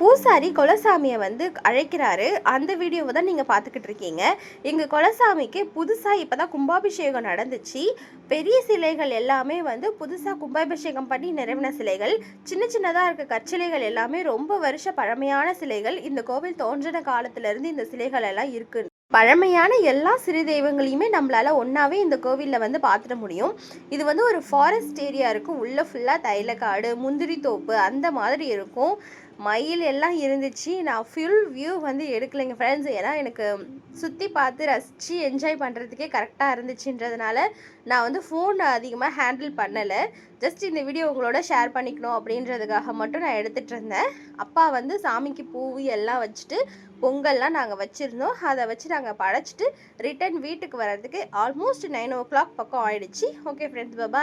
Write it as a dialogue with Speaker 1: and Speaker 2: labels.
Speaker 1: பூசாரி குலசாமியை வந்து அழைக்கிறாரு. அந்த வீடியோவை தான் நீங்கள் பார்த்துக்கிட்டு இருக்கீங்க. எங்கள் குலசாமிக்கு புதுசாக இப்போ தான் கும்பாபிஷேகம் நடந்துச்சு. பெரிய சிலைகள் எல்லாமே வந்து புதுசாக கும்பாபிஷேகம் பண்ணி நிறைவின சிலைகள். சின்ன சின்னதாக இருக்க கற்சிலைகள் எல்லாமே ரொம்ப வருஷ பழமையான சிலைகள். இந்த கோவில் தோன்றின காலத்திலேருந்து இந்த சிலைகள் எல்லாம் இருக்கு பழமையான எல்லா சிறு தெய்வங்களையுமே நம்மளால ஒன்றாவே இந்த கோவிலில் வந்து பார்த்துட முடியும். இது வந்து ஒரு ஃபாரஸ்ட் ஏரியா இருக்கும். உள்ள ஃபுல்லாக தைலக்காடு முந்திரி தோப்பு அந்த மாதிரி இருக்கும். மயில் எல்லாம் இருந்துச்சு. நான் ஃபுல் வியூ வந்து எடுக்கலைங்க ஃப்ரெண்ட்ஸ் ஏன்னா எனக்கு சுற்றி பார்த்து ரசித்து என்ஜாய் பண்ணுறதுக்கே கரெக்டாக இருந்துச்சுன்றதுனால நான் வந்து ஃபோன் அதிகமாக ஹேண்டில் பண்ணலை. ஜஸ்ட் இந்த வீடியோ உங்களோட ஷேர் பண்ணிக்கணும் அப்படின்றதுக்காக மட்டும் நான் எடுத்துகிட்டு இருந்தேன். அப்பா வந்து சாமிக்கு பூ எல்லாம் வச்சுட்டு பொங்கல்லாம் நாங்கள் வச்சுருந்தோம். அதை வச்சு நாங்கள் படைச்சிட்டு ரிட்டர்ன் வீட்டுக்கு வர்றதுக்கு ஆல்மோஸ்ட் நைன் ஓ கிளாக் பக்கம் ஆயிடுச்சு. Okay friends Baba